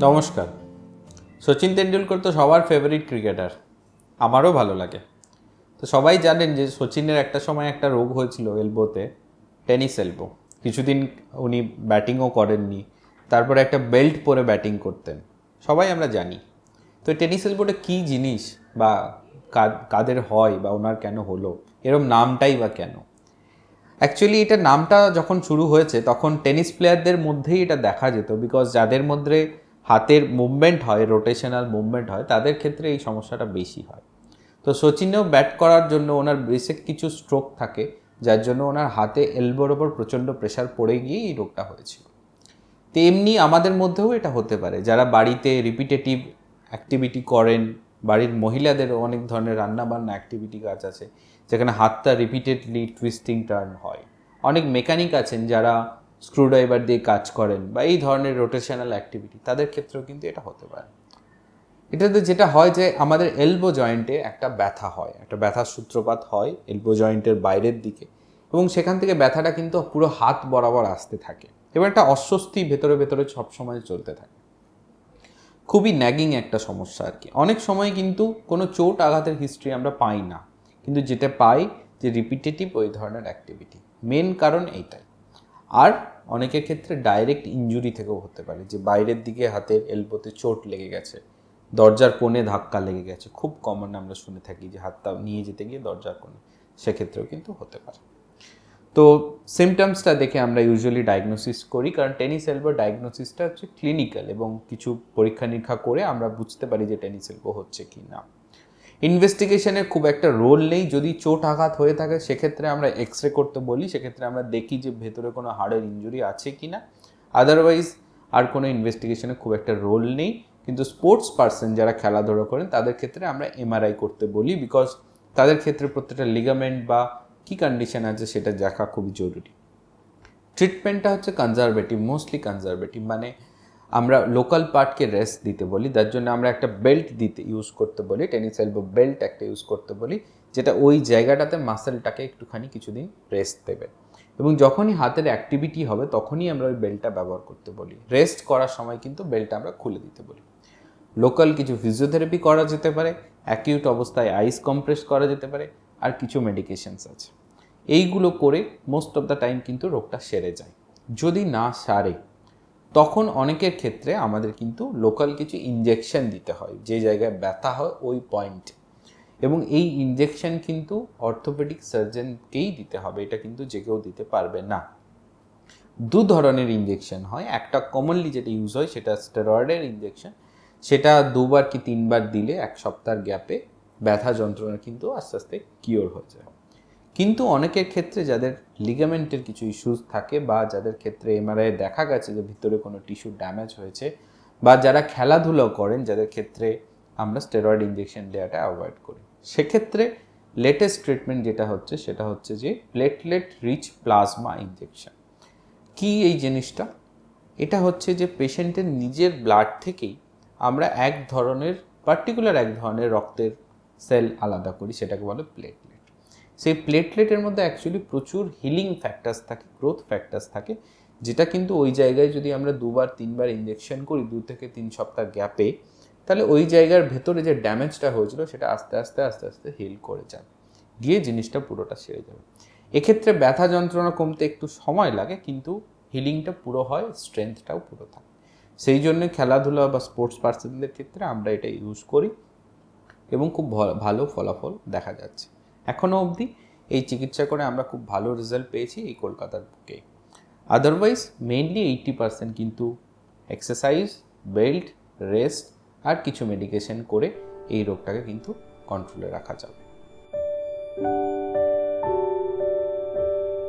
নমস্কার। সচিন তেন্ডুলকর তো সবার ফেভারিট ক্রিকেটার আমারও ভালো লাগে। তো সবাই জানেন যে সচিনের একটা সময় একটা রোগ হয়েছিল এলবোতে টেনিস এলবো কিছুদিন উনি ব্যাটিংও করেননি। তারপরে একটা বেল্ট পরে ব্যাটিং করতেন। সবাই আমরা জানি। তো টেনিস এলবোটা কী জিনিস বা কাদের হয় বা ওনার কেন হলো? এরম নামটাই বা কেন? অ্যাকচুয়ালি এটা নামটা যখন শুরু হয়েছে, তখন টেনিস প্লেয়ারদের মধ্যেই এটা দেখা যেত। বিকজ যাদের মধ্যে হাতের মুভমেন্ট হয় রোটেশনাল মুভমেন্ট হয়, তাদের ক্ষেত্রে এই সমস্যাটা বেশি হয়। তো সচিনেও ব্যাট করার জন্য ওনার বেসিক কিছু স্ট্রোক থাকে, যার জন্য ওনার হাতে এলবোর ওপর প্রচণ্ড প্রেশার পড়ে গিয়ে এই রোগটা হয়েছিল। তেমনি আমাদের মধ্যেও এটা হতে পারে, যারা বাড়িতে রিপিটেটিভ অ্যাক্টিভিটি করেন, বাড়ির মহিলাদেরও অনেক ধরনের রান্নাবান্না অ্যাক্টিভিটি কাজ আছে, যেখানে হাতটা রিপিটেডলি টুইস্টিং টার্ন হয়। অনেক মেকানিক আছেন যারা স্ক্রুড্রাইভার দিয়ে কাজ করেন বা এই ধরনের রোটেশনাল অ্যাক্টিভিটি তাদের ক্ষেত্রেও কিন্তু এটা হতে পারে। এটাতে যেটা হয় যে আমাদের এলবো জয়েন্টে একটা ব্যথা হয়, একটা ব্যথার সূত্রপাত হয় এলবো জয়েন্টের বাইরের দিকে এবং সেখান থেকে ব্যথাটা কিন্তু পুরো হাত বরাবর আসতে থাকে। এবং একটা অস্বস্তি ভেতরে ভেতরে সবসময় চলতে থাকে। খুবই ন্যাগিং একটা সমস্যা আর কি। অনেক সময় কিন্তু কোনো চোট আঘাতের হিস্ট্রি আমরা পাই না, কিন্তু যেটা পাই যে রিপিটেটিভ ওই ধরনের অ্যাক্টিভিটি মেন কারণ এইটাই। আর অনেকের ক্ষেত্রে ডাইরেক্ট ইনজুরি থেকেও হতে পারে, যে বাইরের দিকে হাতের এলবোতে চোট লেগে গেছে, দরজার কোণে ধাক্কা লেগে গেছে। খুব কমন আমরা শুনে থাকি যে হাতটা নিয়ে যেতে গিয়ে দরজার কোণে, সেক্ষেত্রেও কিন্তু হতে পারে। তো সিমটমসটা দেখে আমরা ইউজুয়ালি ডায়াগনোসিস করি, কারণ টেনিস এলবো ডায়াগনোসিসটা হচ্ছে ক্লিনিক্যাল এবং কিছু পরীক্ষা নিরীক্ষা করে আমরা বুঝতে পারি যে টেনিস এলবো হচ্ছে কি না ইনভেস্টিগেশনের খুব একটা রোল নেই। যদি চোট আঘাত হয়ে থাকে, সেক্ষেত্রে আমরা এক্স রে করতে বলি। সেক্ষেত্রে আমরা দেখি যে ভেতরে কোনো হাড়ের ইঞ্জুরি আছে কি না আদারওয়াইজ আর কোনো ইনভেস্টিগেশনে খুব একটা রোল নেই। কিন্তু স্পোর্টস পার্সন যারা খেলাধুলা করেন, তাদের ক্ষেত্রে আমরা এমআরআই করতে বলি বিকজ তাদের ক্ষেত্রে প্রত্যেকটা লিগামেন্ট বা কী কন্ডিশন আছে সেটা দেখা খুবই জরুরি। ট্রিটমেন্টটা হচ্ছে কনজারভেটিভ মোস্টলি কনজারভেটিভ মানে আমরা লোকাল পার্টকে রেস্ট দিতে বলি তার জন্য আমরা একটা বেল্ট দিতে ইউজ করতে বলি টেনিস এলবো বেল্ট একটা ইউজ করতে বলি, যেটা ওই জায়গাটাতে মাসেলটাকে একটুখানি কিছুদিন রেস্ট দেবে। এবং যখনই হাতের অ্যাক্টিভিটি হবে, তখনই আমরা ওই বেল্টটা ব্যবহার করতে বলি। রেস্ট করার সময় কিন্তু বেল্টটা আমরা খুলে দিতে বলি। লোকাল কিছু ফিজিওথেরাপি করা যেতে পারে অ্যাকিউট অবস্থায় আইস কম্প্রেস করা যেতে পারে, আর কিছু মেডিকেশনস আছে। এইগুলো করে মোস্ট অফ দ্য টাইম কিন্তু রোগটা সেরে যায়। যদি না সারে তখন অনেকের ক্ষেত্রে আমাদের কিন্তু লোকাল কিছু ইনজেকশন দিতে হয়। যে জায়গায় ব্যথা হয়, ওই পয়েন্ট এবং এই ইনজেকশন কিন্তু অর্থোপেডিক সার্জনকেই দিতে হবে। এটা কিন্তু যে কেউ দিতে পারবে না। দু ধরনের ইনজেকশন হয়। একটা কমনলি যেটা ইউজ হয়, সেটা স্টেরয়েডের ইনজেকশন সেটা দুবার কি তিনবার দিলে এক সপ্তাহের গ্যাপে ব্যথা যন্ত্রণা কিন্তু আস্তে আস্তে কিওর হয়ে যায়। কিন্তু অনেকের ক্ষেত্রে যাদের লিগামেন্টের কিছু ইস্যুস থাকে বা যাদের ক্ষেত্রে এমআরআই দেখা গেছে যে ভিতরে কোনো টিস্যু ড্যামেজ হয়েছে বা যারা খেলাধুলো করেন, যাদের ক্ষেত্রে আমরা স্টেরয়েড ইঞ্জেকশন দেওয়াটা অ্যাভয়েড করি। সেক্ষেত্রে লেটেস্ট ট্রিটমেন্ট যেটা হচ্ছে, সেটা হচ্ছে যে প্লেটলেট রিচ প্লাজমা ইনজেকশন কি এই জিনিসটা? এটা হচ্ছে যে পেশেন্টের নিজের ব্লাড থেকেই আমরা এক ধরনের পার্টিকুলার এক ধরনের রক্তের সেল আলাদা করি, সেটাকে বলে প্লেটলেট সেই প্লেটলেটের মধ্যে অ্যাকচুয়ালি প্রচুর হিলিং ফ্যাক্টার্স থাকে গ্রোথ ফ্যাক্টার্স থাকে, যেটা কিন্তু ওই জায়গায় যদি আমরা দুবার, তিনবার ইঞ্জেকশন করি, দু থেকে তিন সপ্তাহ গ্যাপে তাহলে ওই জায়গার ভেতরে যে ড্যামেজটা হয়েছিল, সেটা আস্তে আস্তে আস্তে আস্তে হিল করে যাবে। গিয়ে জিনিসটা পুরোটা সেরে যাবে। এক্ষেত্রে ব্যথা যন্ত্রণা কমতে একটু সময় লাগে, কিন্তু হিলিংটা পুরো হয় স্ট্রেংথটাও পুরো থাকে। সেই জন্য খেলাধুলা বা স্পোর্টস পার্সনদের ক্ষেত্রে আমরা এটা ইউজ করি এবং খুব ভালো ফলাফল দেখা যাচ্ছে। এখনও অবধি এই চিকিৎসা করে আমরা খুব ভালো রেজাল্ট পেয়েছি এই কলকাতার বুকে। আদারওয়াইজ মেইনলি এইট্টি পার্সেন্ট কিন্তু এক্সারসাইজ বেল্ট রেস্ট আর কিছু মেডিকেশন করে এই রোগটাকে কিন্তু কন্ট্রোলে রাখা যাবে।